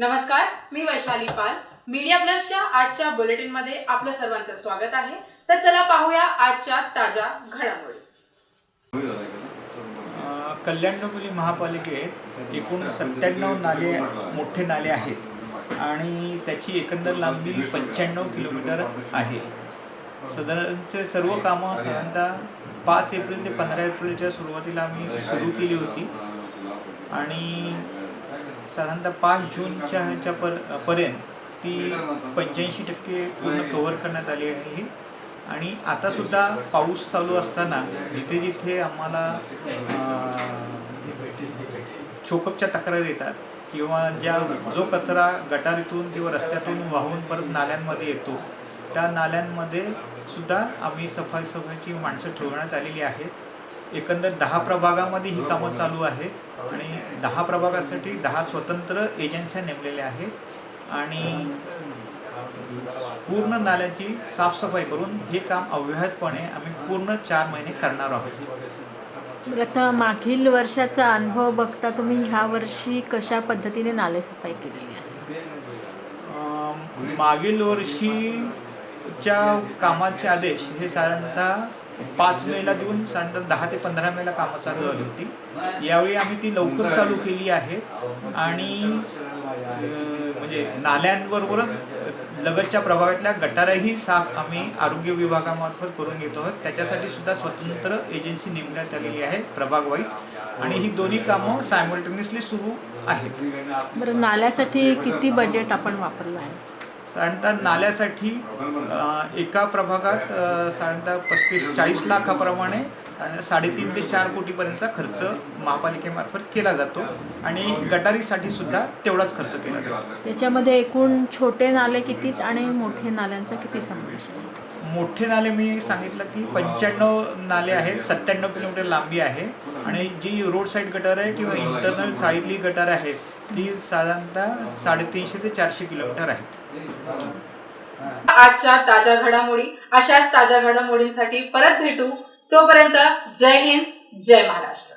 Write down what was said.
नमस्कार मी वैशाली पाल. मीडिया प्लसच्या आजच्या बुलेटिनमध्ये आपलं सर्वांचं स्वागत आहे. तर चला पाहूया आजच्या ताज्या घडामोडी. कल्याण डोंबिवली महापालिकेत एकूण सत्त्याण्णव नाले मोठे नाले आहेत. आणि त्याची एकंदर लांबी पंच्याण्णव किलोमीटर आहे. साधारणचे सर्व कामं साधारणतः पाच एप्रिल ते पंधरा एप्रिलच्या सुरुवातीला आम्ही सुरू केली होती. आणि साधारणतः पाच जूनच्या ह्याच्या पर पर्यंत ती पंच्याऐंशी टक्के पूर्ण कव्हर करण्यात आली आहे. आणि आतासुद्धा पाऊस चालू असताना जिथे जिथे आम्हाला चोकअपच्या तक्रारी येतात किंवा ज्या जो कचरा गटारीतून किंवा रस्त्यातून वाहून परत नाल्यांमध्ये येतो त्या नाल्यांमध्ये सुद्धा आम्ही सफाई सफाईची माणसं ठेवण्यात आलेली आहेत. एकंदर दहा प्रभागामध्ये ही कामं चालू आहेत आणि दहा प्रभागासाठी दहा स्वतंत्र एजन्स्या नेमलेल्या आहेत आणि पूर्ण नाल्याची साफसफाई करून हे काम अव्याहतपणे आम्ही पूर्ण चार महिने करणार आहोत. आता मागील वर्षाचा अनुभव बघता तुम्ही ह्या वर्षी कशा पद्धतीने नालेसफाई केलेली आहे? अं, मागील वर्षीच्या कामाचे आदेश हे साधारणतः पाच मेला देऊन साधारण दहा ते पंधरा मेला कामं चालू झाली होती. यावेळी आम्ही ती लवकर चालू केली आहे. आणि म्हणजे नाल्यांबरोबरच लगतच्या प्रभागातल्या गटारही साफ आम्ही आरोग्य विभागामार्फत करून घेतो आहोत. त्याच्यासाठी सुद्धा स्वतंत्र एजन्सी नेमण्यात आलेली आहे प्रभाग वाईज आणि ही दोन्ही कामं सायमल्टेनियसली सुरू आहेत. बरं नाल्यासाठी किती बजेट आपण वापरलं आहे? साधारणतः नाल्यासाठी एका प्रभागात साधारणतः पस्तीस चाळीस लाखाप्रमाणे साडेतीन ते चार कोटीपर्यंतचा खर्च महापालिकेमार्फत केला जातो आणि गटारीसाठी सुद्धा तेवढाच खर्च केला जातो. त्याच्यामध्ये एकूण छोटे नाले किती आणि मोठे नाल्यांचा किती समावेश आहे? मोठे नाले मी सांगितलं की पंच्याण्णव नाले आहेत सत्त्याण्णव किलोमीटर लांबी आहे. आणि जी रोड साईड गटार आहे किंवा इंटरनल चाळीतली गटार आहेत ती साधारणतः साडेतीनशे ते चारशे किलोमीटर आहेत आजच्या ताज्या घडामोडी अशाच ताज्या घडामोडींसाठी परत भेटू. तोपर्यंत जय हिंद जय महाराष्ट्र.